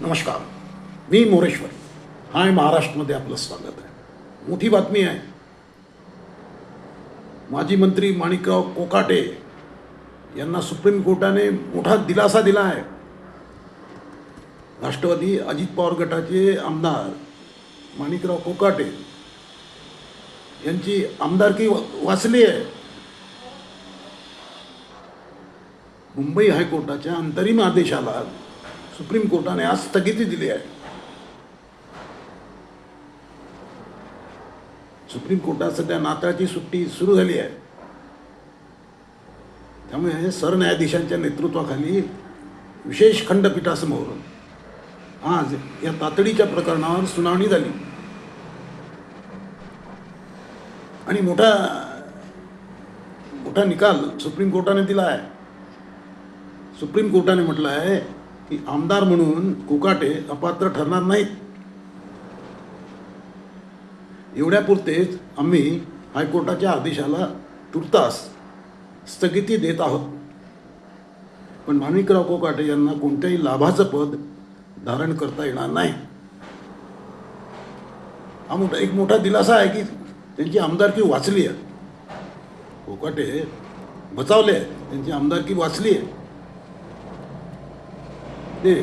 नमस्कार. मी मोरेश्वर. हाय महाराष्ट्रमध्ये आपलं स्वागत आहे. मोठी बातमी आहे. माजी मंत्री माणिकराव कोकाटे यांना सुप्रीम कोर्टाने मोठा दिलासा दिला आहे. राष्ट्रवादी अजित पवार गटाचे आमदार माणिकराव कोकाटे यांची आमदारकी वाचली आहे. मुंबई हायकोर्टाच्या अंतरिम आदेशाला सुप्रीम कोर्टाने आज स्थगिती दिली आहे. सुप्रीम कोर्टात सध्या नाताळची सुट्टी सुरू झाली आहे. त्यामुळे सरन्यायाधीशांच्या नेतृत्वाखाली विशेष खंडपीठासमोर आज या तातडीच्या प्रकरणावर सुनावणी झाली. आणि मोठा मोठा निकाल सुप्रीम कोर्टाने दिला आहे. सुप्रीम कोर्टाने म्हटलं आहे की आमदार म्हणून कोकाटे अपात्र ठरणार नाहीत. एवढ्यापुरतेच आम्ही हायकोर्टाच्या आदेशाला तुर्तास स्थगिती देत आहोत. पण माणिकराव कोकाटे यांना कोणत्याही लाभाचं पद धारण करता येणार नाही. हा मोठा एक मोठा दिलासा आहे की त्यांची आमदारकी वाचली आहे. कोकाटे बचावले आहे त्यांची आमदारकी वाचली आहे. ते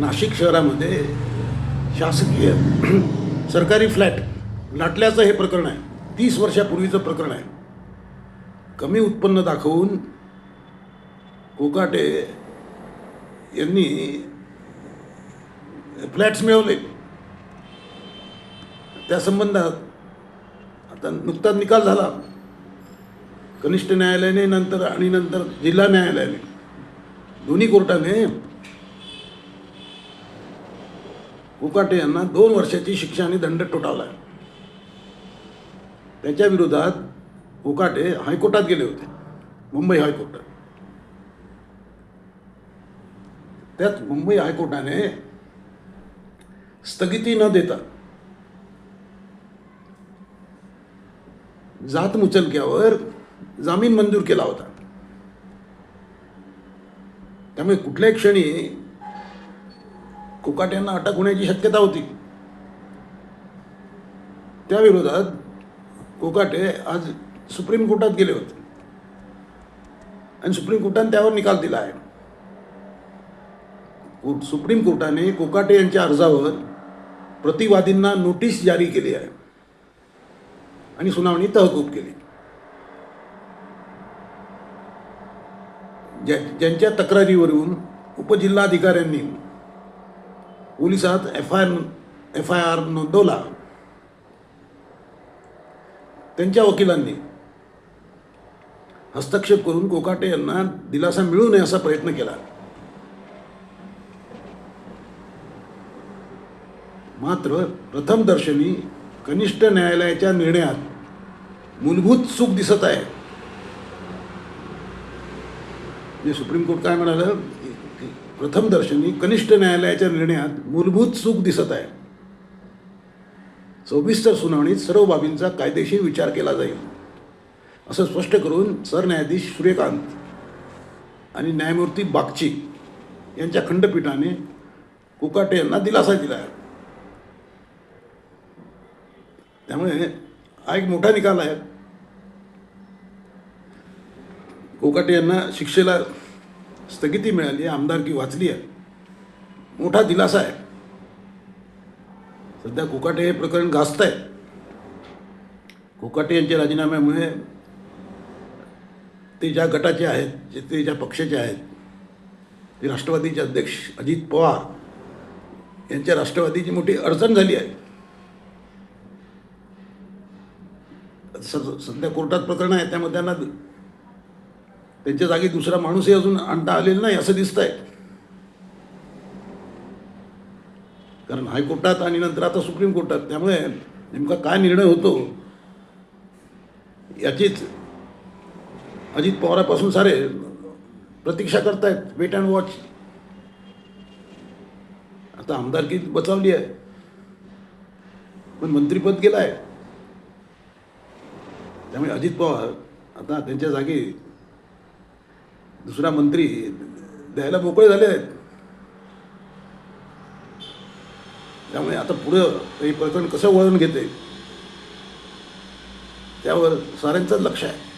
नाशिक शहरामध्ये शासकीय सरकारी फ्लॅट लाटल्याचं हे प्रकरण आहे. तीस वर्षापूर्वीचं प्रकरण आहे. कमी उत्पन्न दाखवून कोकाटे यांनी फ्लॅट्स मिळवले. त्या संबंधात आता नुकताच निकाल झाला. कनिष्ठ न्यायालयाने नंतर आणि नंतर जिल्हा न्यायालयाने दोन्ही कोर्टाने कोकाटे यांना दोन वर्षाची शिक्षा आणि दंड ठोठावला. त्याच्या विरोधात कोकाटे हायकोर्टात गेले होते मुंबई हायकोर्टात त्यात मुंबई हायकोर्टाने स्थगिती न देता जात मुचलक्यावर जामीन मंजूर केला होता. त्यामुळे कुठल्याही क्षणी कोकाट्यांना अटक होण्याची शक्यता होती. त्या विरोधात कोकाटे आज सुप्रीम कोर्टात गेले होते. आणि सुप्रीम कोर्टाने त्यावर निकाल दिला आहे. सुप्रीम कोर्टाने कोकाटे यांच्या अर्जावर प्रतिवादींना नोटीस जारी केली आहे. आणि सुनावणी तहकूब केली. ज्या ज्यांच्या तक्रारीवरून उपजिल्हाधिकाऱ्यांनी पोलिसात F I F I R नोंदवला त्यांच्या वकिलांनी हस्तक्षेप करून कोकाटे यांना दिलासा मिळू नये असा प्रयत्न केला. मात्र प्रथमदर्शनी कनिष्ठ न्यायालयाच्या निर्णयात मूलभूत चूक दिसत आहे. म्हणजे सुप्रीम कोर्ट काय म्हणालं प्रथमदर्शनी कनिष्ठ न्यायालयाच्या निर्णयात मूलभूत चूक दिसत आहे. सविस्तर सुनावणीत सर्व बाबींचा कायदेशीर विचार केला जाईल. असं स्पष्ट करून सरन्यायाधीश सूर्यकांत आणि न्यायमूर्ती बागची यांच्या खंडपीठाने कुकाटे यांना दिलासा दिला आहे. त्यामुळे हा एक मोठा निकाल आहे. कोकाटे यांना शिक्षेला स्थगिती मिळाली आहे आमदारकी वाचली आहे. मोठा दिलासा आहे. सध्या कोकाटे हे प्रकरण गाजत आहे कोकाटे यांच्या राजीनाम्यामुळे ते ज्या गटाचे आहेत जे ते ज्या पक्षाचे आहेत ते राष्ट्रवादीचे अध्यक्ष अजित पवार यांच्या राष्ट्रवादीची मोठी अडचण झाली आहे. सध्या कोर्टात प्रकरण आहे त्यामध्ये त्यांना त्यांच्या जागी दुसरा माणूसही अजून आणता आलेला नाही असं दिसत आहे कारण हायकोर्टात आणि नंतर आता सुप्रीम कोर्टात त्यामुळे नेमका काय निर्णय होतो याचीच अजित पवारापासून सारे प्रतीक्षा करतायत वेट अँड वॉच. आता आमदारकी बचावली आहे. पण मंत्रीपद गेलं आहे त्यामुळे अजित पवार आता त्यांच्या जागी दुसरा मंत्री द्यायला मोकळे झाले आहेत. त्यामुळे आता पुढं हे प्रकरण कसं वळण घेते त्यावर साऱ्यांचंच लक्ष आहे.